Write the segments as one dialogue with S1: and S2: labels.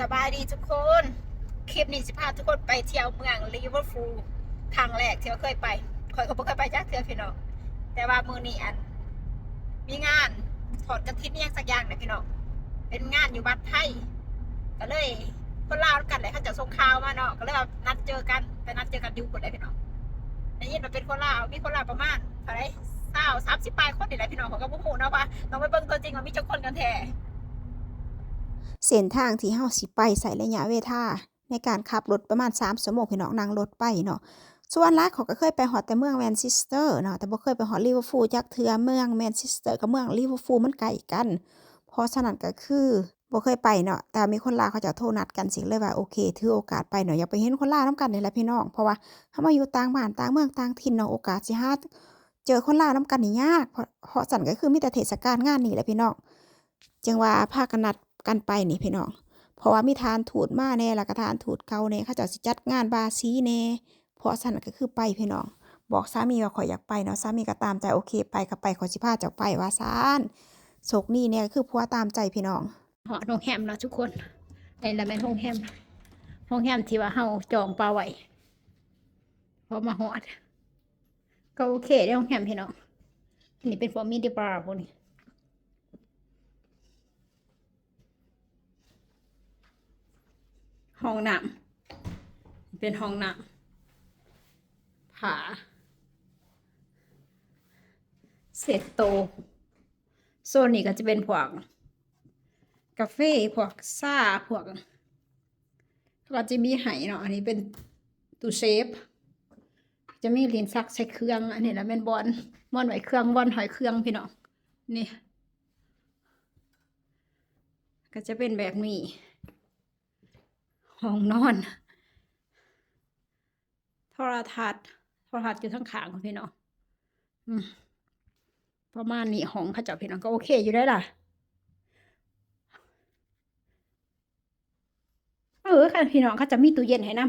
S1: สบายดีทุกคน คลิปนี้สิพาทุกคนไปเที่ยวเมืองลิเวอร์พูลครั้งแรกที่เราเคยไปคอยก็บ่เคยไปจักเทือพี่น้อง แต่ว่ามือนี้อัน มีงานถอดกระถิ่นยังสักอย่างนะพี่น้อง เป็นงานอยู่บัดไทยก็เลยคนลาวกันเลยเขาจะส่งข่าวมาเนาะ ก็เลยนัดเจอกันไปนัดเจอกันอยู่คนใดพี่น้องได้ยินมาเป็นคนลาว มีคนลาวประมาณเท่าไรเศร้าสามสิบปลายคนนี่แหละพี่น้องเขาก็บ่ฮู้เนาะว่าต้องไปเบิ่งตัวจริงว่ามีเจ้าคนกันแท้
S2: เส้นทางที่เฮาสิไปใส่ระยะเวลาในการขับรถประมาณ3ชั่วโมงพี่น้องนั่งรถไปเนาะส่วนหลายเขาก็เคยไปฮอดแต่เมืองแมนเชสเตอร์เนาะแต่บ่เคยไปฮอดลิเวอร์พูลจักเทือเมืองแมนเชสเตอร์กับเมืองลิเวอร์พูลมันไกลกัน เพราะฉะนั้นก็คือบ่เคยไปเนาะแต่มีคนลาเขาจะโทรนัดกันสิเลยว่าโอเคถือโอกาสไปเนาะอยากไปเห็นคนลาวนํกันนี่แหละพี่น้องเพราะว่าเฮามาอยู่ต่างบ้านต่างเมืองต่างถิ่นเนาะโอกาสสิหาเจอคนลาวนํกันนี่ยากเพราะเพราะสั่นก็คือมีแต่เทศกาลงานนี่แหละพี่น้องจึงว่าพากันนัด กันไปนี่พี่น้อง เพราะว่ามีทานถูดมาแน่ล้วก็ทานถูดเก่าแน่เขาเจ้าสิจัดงานบาซีแน่เพราะฉะนั้นก็คือไปพี่น้อง บอกสามีว่าขออยากไปเนาะสามีก็ตามใจโอเค ไปก็ไปขอสิพาเจ้าไปว่าซานโศกนี่เนี่ยก็คือผัวตามใจพี่น้อง
S1: หอโรงแรมเนาะทุกคนในละแม่นโรงแรมโรงแรมที่ว่าเฮาจองปลาไว้พอมาหอดก็โอเคได้โรงแรมพี่น้องนนี้เป็นฟอร์มีดีบาร์พวกนี้ ห้องน้ำเป็นห้องน้ำผาเศษโตะโซนนี้ก็จะเป็นพวก กาแฟพวกซ่าพวกก็จะมีไหเนาะอันนี้เป็นตู้เซฟจะมีลินซักใส่เครื่อง อันนี้แหละเป็นบอลบอลไหวเครื่องบอลหอยเครื่องพี่น้องนี่ ก็จะเป็นแบบนี้ ห้องนอน โทรทัศน์โทรทัศน์อยู่ทั้งขางของพี่น้องประมาณนี้ห้องเขาเจ้าพี่น้องก็โอเคอยู่ได้ล่ะ เออค่ะพี่น้องเขาจะมีตู้เย็นให้น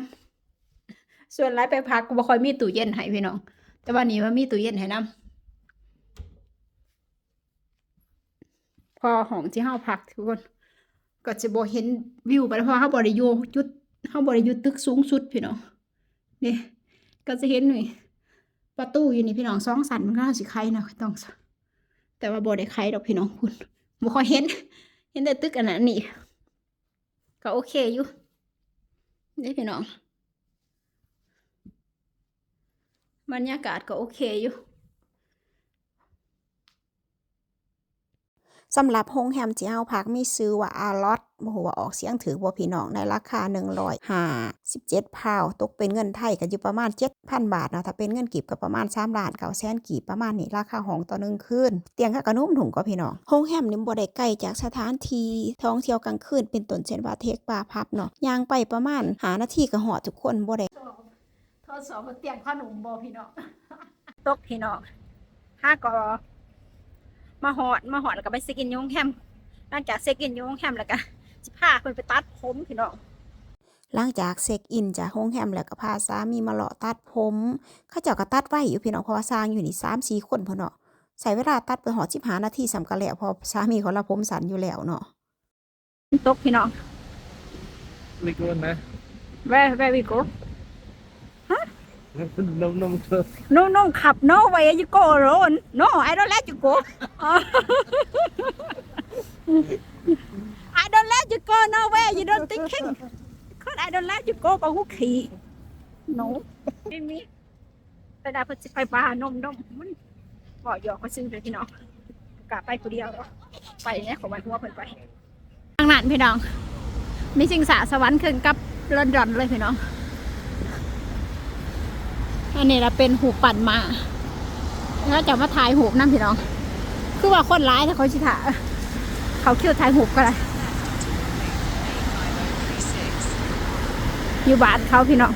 S1: ำส่วนไรไปพักก็บ่ค่อยมีตู้เย็นให้พี่น้อง แต่ว่านี้ว่ามีตู้เย็นให้นำพอห้องที่เฮาพักทุกคน ก็จะบ่เห็นวิวไปเพราะเฮาบ่ได้อยู่จุดเฮาบ่ได้อยู่ตึกสูงสุดพี่น้องนี่ก็จะเห็นหนี่ประตูอยู่นี่พี่น้องสองสันมันก็าสิไขนะต้อง แต่ว่าบ่ได้ไขดอกพี่น้องคุณบ่ค่อยเห็น เห็นแต่ตึกอันนั้นนี่ ก็โอเคอยู่นี่พี่น้องบรรยากาศก็โอเคอยู่
S2: สำหรับโรงแรมที่เฮาพักมีชื่อว่าอาลอตบ่ฮู้ว่าออกเสียงถูกบ่พี่น้องในราคา 157พาวตกเป็นเงินไทยก็อยู่ประมาณ 7,000 บาทเนาะถ้าเป็นเงินกีบก็ประมาณ3ล้าน9แสนกีบประมาณนี้ราคาห้องต่อหนึ่งคืนเตียงก็กระนุ่มถุงก็พี่น้องโรงแรมนี่บ่ได้ไกลจากสถานที่ท่องเที่ยวกลางคืนเป็นต้นเช่นว่าเทคบาร์พับเนาะย่างไปประมาณ5นาทีก็ฮอดทุกคนบ่ได้
S1: ทดสอบเตียงขนมบอพี่น้องตกพี่น้องห้าก็ มาหอดมาหอดแล้วก็ไปเซกินอยุงแฮมหลังจากเซกินอยุงแฮมแล้วก็สิพาเพิ่นไปตัดผมพี่น้อง
S2: หลังจากเช็คอินจากโรงแรมแล้วก็พาสามีมาเลาะตัดผมเขาเจ้าก็ตัดไว้อยู่พี่น้องเพราะว่าสร้างอยู่นี่3 4คนพุ่นเนาะใช้เวลาตัดไปหอด15นาทีสำกันแล้วเพอสามีเขาละผมสั้นอยู่แล้วเนาะ
S1: ตกพี่น้อง
S3: We going there?
S1: where where we go
S3: no, no, no.
S1: no ขับ no where you go alone no I don't let you go I don't let you go nowhere you don't thinking because I don't let you go ปะหูขี่ no ไม่มีแต่ดาเพิ่นสิไปบาร์นมนมมันบ่หยอกมาซื้อเลยพี่น้องกลับไปผู้เดียวไปเนี่ยของวันหัวเพิ่นไปทางนั้นพี่น้องมีสิงสาสวรรค์ขึ้นกับลอนดอนเลยพี่น้อง อันนี้เราเป็นหูปั่นมาแล้วจะมาถ่ายหูปนั่นพี่น้อง คือว่าคนร้ายถ้าเขาชิถ่าเขาคิวถ่ายหูปก็ได้อยู่บ้านเขาพี่น้อง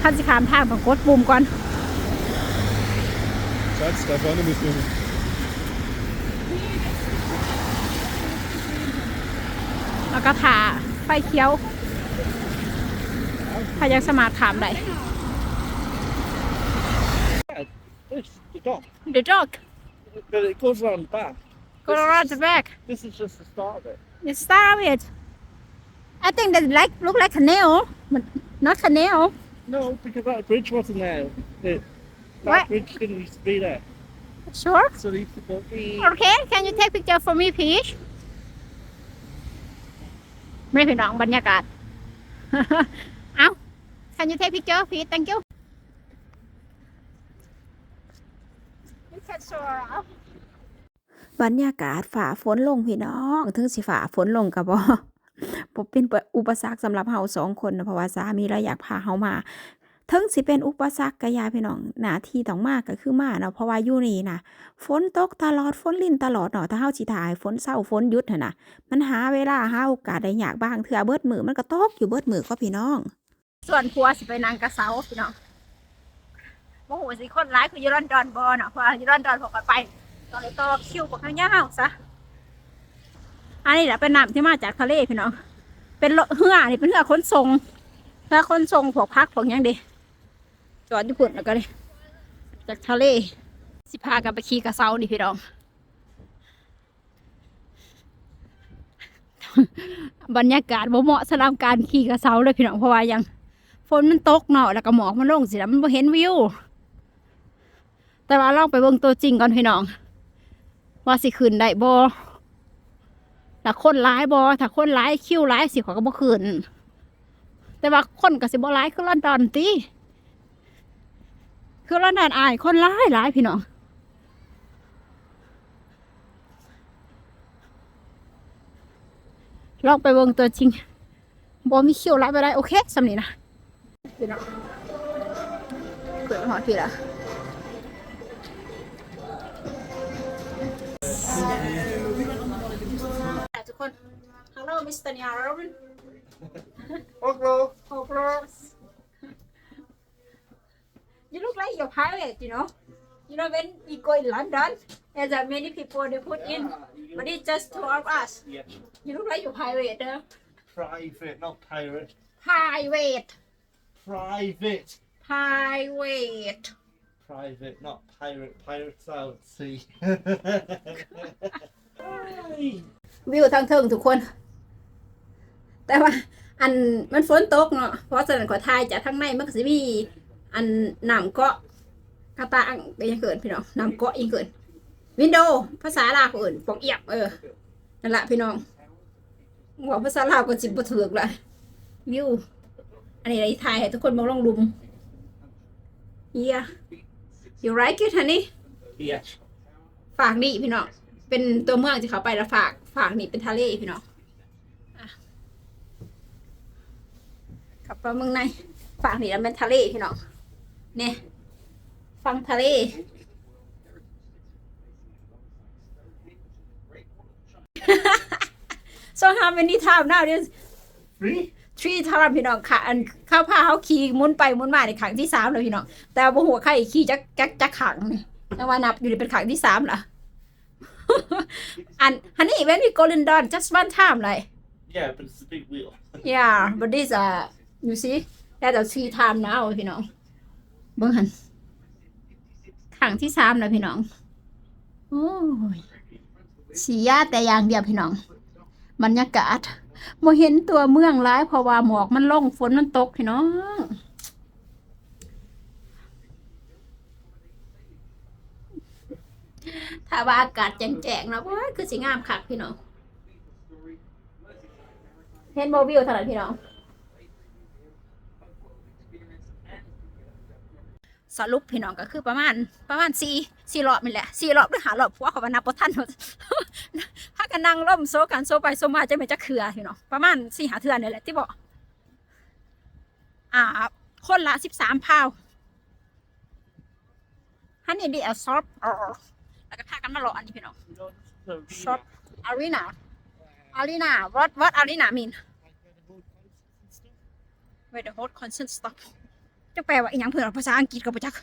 S1: ท่านสิขามทางต้องกดปุ่มก่อน
S3: Schatz, da vorne müssen wir.
S1: แล้วก็ถ่าไฟเขียวพายังสมาร์ทขามได้
S3: the dock.
S1: The dog
S3: But it goes round back.
S1: go around the back
S3: This is just the start of it.
S1: you start it I think that like look like canal but not canal
S3: No, because that bridge wasn't there. It, that
S1: What?
S3: bridge didn't used to be there.
S1: sure
S3: So they used to go.
S1: Okay can you take picture for me please ไม่พี่น้องบรรยากาศ เอา Can you take picture please thank you
S2: บรรยากาศฝ่าฝนลงพี่น้องถึงสิฝ่าฝนลงกับบ่บ่เป็นอุปสรรคสำหรับเฮาสองคนนะเพราะว่าสามีเราอยากพาเฮามาถึงสิเป็นอุปสรรคก็อยาพี่น้องหน้าที่ต้องมาก็คือมาเนาะเพราะว่าอยู่นี่นะฝนตกตลอดฝนลิ่นตลอดเนาะถ้าเฮาสิถ่ายฝนเศร้าฝนหยุดหั่นน่ะมันหาเวลาหาโอกาสได้ยากบ้างเทื่อเบิดมือมันก็ตกอยู่เบิดมือก็พี่น้อง
S1: ส่วนผัวสิไปนางกระเซาพี่น้อง โมโหสิคนร้ายคือยูรอนดอนบอเนาะเพราะว่ายูรอนดอนผมก็ไปตอนเลยต่อคิวกับข้างย่าวซะอันนี้แหละเป็นน้ำที่มาจากทะเลพี่น้อง เป็นเรือนี่เป็นเรือขนส่งเรือขนส่งพวกพักพวกยังดีจอดญี่ปุ่นแล้วก็เลยจากทะเล สิพากันไปขี่กระเซานี่พี่น้องบรรยากาศบ่เหมาะสำหรับการขี่กระเซาเลยพี่น้องเพราะว่ายัง ฝนมันตกเนาะแล้วก็หมอกมันลงสิแล้วมันบ่เห็นวิว แต่ว่าลองไปเบิ่งตัวจริงก่อนพี่น้อง ว่าสิขึ้นได้บ่ถ้าคนร้ายบ่ถ้าคนร้ายคิวร้ายสิขาก็บ่ขึ้นแต่ว่าคนก็สิบ่ร้ายคือลอนดอนติคือลอนดอนอายคนร้ายร้ายพี่น้องลองไปเบิ่งตัวจริงบ่มีคิวร้ายไปได้โอเคสำนีนะพี่น้องเกิดหอดพี่ละ คน Hello Mr. Nyaron
S3: Hello.
S1: Hello You look like you're pirate you know You know when we go in London there's a many people they put in but it's just two of us
S3: Yeah.
S1: You look like you're pirate uh,
S3: Private, not pirate.
S1: Pirate
S3: Private.
S1: Pirate
S3: Private, not pirate. Pirates out at sea.
S1: วิวทางเทิงทุกคน แต่ว่า อันมันฝนตกเนาะเพราะฉะนั้นขอทายจากทางในมันก็สิมีอันน้ำเกาะกระตางเป็นยังเกินพี่น้องน้ำเกาะยังเกินวินโดว์ภาษาลาวเขาเอื่นปอกเอียบเออนั่นแหละพี่น้องบอกภาษาลาวก็จิบบ่ถือกเลยวิวอันนี้ในไทยให้ทุกคนมาลองดุมเฮีย you like it honey
S3: yes.
S1: ฝากนี่พี่น้องเป็นตัวเมืองที่เขาไปแล้วฝาก ฝากนี่เป็นทะเลพี่น้องอะขับไปเมืองในฝากนี่แล้วเป็นทะเลพี่น้องเนี่ยฟังทะเล so how many time now this
S3: Three?
S1: three time พี่น้องค่ะ อันเข้าพาเขาขี่หมุนไปหมุนมาในขังที่สามเลยพี่น้อง แต่ว่าหัวใครขี่จักจักจักขังนี่แต่ว่านับอยู่ในเป็นขังที่สามล่ะอั นฮันนี่ when we go London just one time like
S3: Yeah, but it's a big wheel.
S1: yeah but this uh you see that a three time now พี่น้องเบิ่งหันขังที่สามแล้วพี่น้องโอ้ยสียาแต่อย่างเดียวพี่น้องบรรยากาศโมเห็นตัวเมืองร้ายเพราะว่าหมอกมันลงฝนมันตกพี่น้อง ถ้าว่าอากาศแจ้งๆนะว้ายคือสิงามคักพี่น้องเห็นโมวิวเท่าไหร่พี่น้องสรุปพี่น้องก็คือประมาณประมาณสี่สี่รอบนี่แหละสี่รอบหรือหารอบเพราะว่าเขาว่านับบ่ทันพากันนั่งล่มโซกันโซไปโซมาจะไม่จะเคือพี่น้องประมาณสี่หาเทือนนี่แหละที่บอกอ่า คนละสิบสามพาวฮันนี่ดีอะซอฟอ๋อ แล้วก็พากันมาหล่ออันนี้พี่น้อง Shop. arena arena what what arena mean where the hot concert stop จะแปลว่าอีหยังเพื่อนภาษาอังกฤษกับประจัก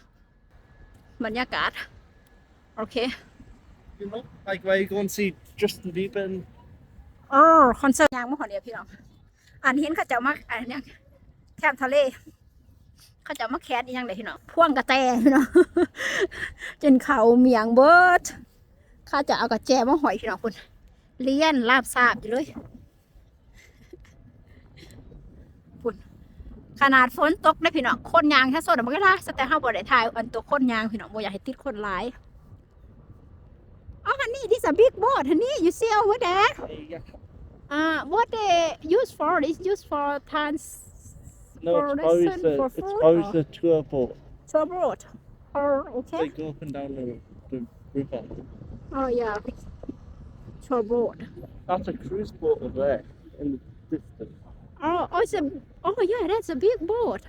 S1: บรรยากาศ โอเค
S3: You know, like where you go and see Justin Bieber and
S1: เออคอนเสิร์ตยางเมื่อก่อนเดียวพี่น้อง อันเห็นเขาเจะมาอันเนี้ยแคมป์ทะเล เขาเจะมาแคสอีหยังเลยพี่น้องพ่วงกระแตพี่น้องจนเขาเมียงเบิดข้าจะเอากระแจมาหอยพี่น้องคุณเลี้ยนลาบซาบอยู่เลยขนาดฝนตกได้พี่น้องคนยางแค่โซนมันก็ได้แต่เฮาบ่ได้ถ่ายอันตัวคนยางพี่น้องบ่อยากให้ติดคนหลายอ๋อฮันนี่ this a big boat ฮันนี่ you see over there
S3: Yeah.
S1: uh what they use for is used for trans
S3: No, it's always a,
S1: for
S3: it's always a tour boat.
S1: tour boat or okay
S3: They go up and down the, the river.
S1: oh yeah tour boat
S3: That's a cruise boat over there in the distance.
S1: oh oh it's a oh yeah that's a big boat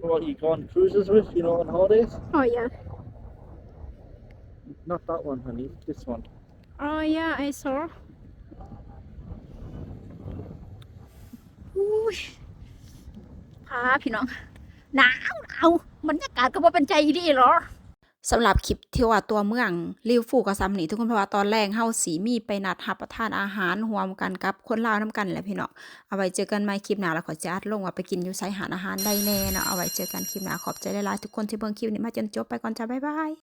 S3: What you go on cruises with, you know, on holidays?
S1: oh yeah
S3: Not that one, honey. This one.
S1: Oh yeah, I saw. อุ้ย พาพี่น้องหนาวหนาวบรรยากาศก็บ่เป็นใจดีหรอ
S2: สำหรับคลิปที่ว่าตัวเมืองลิวฟูกับซัมนี่ทุกคนเพราะว่าตอนแรกเฮาสีมีไปนัดหับประทานอาหารหวมกันกับคนลาวน้ำกันแหละพี่น้องเอาไว้เจอกันใหม่คลิปหน้าแล้วขอจะอัดลงว่าไปกินอยู่ไสหารอาหารได้แน่เนาะเอาไว้เจอกันคลิปหน้าขอบใจหลายทุกคนที่เบิ่งคลิปนี้มาจนจบไปก่อนจ้าบ๊ายบาย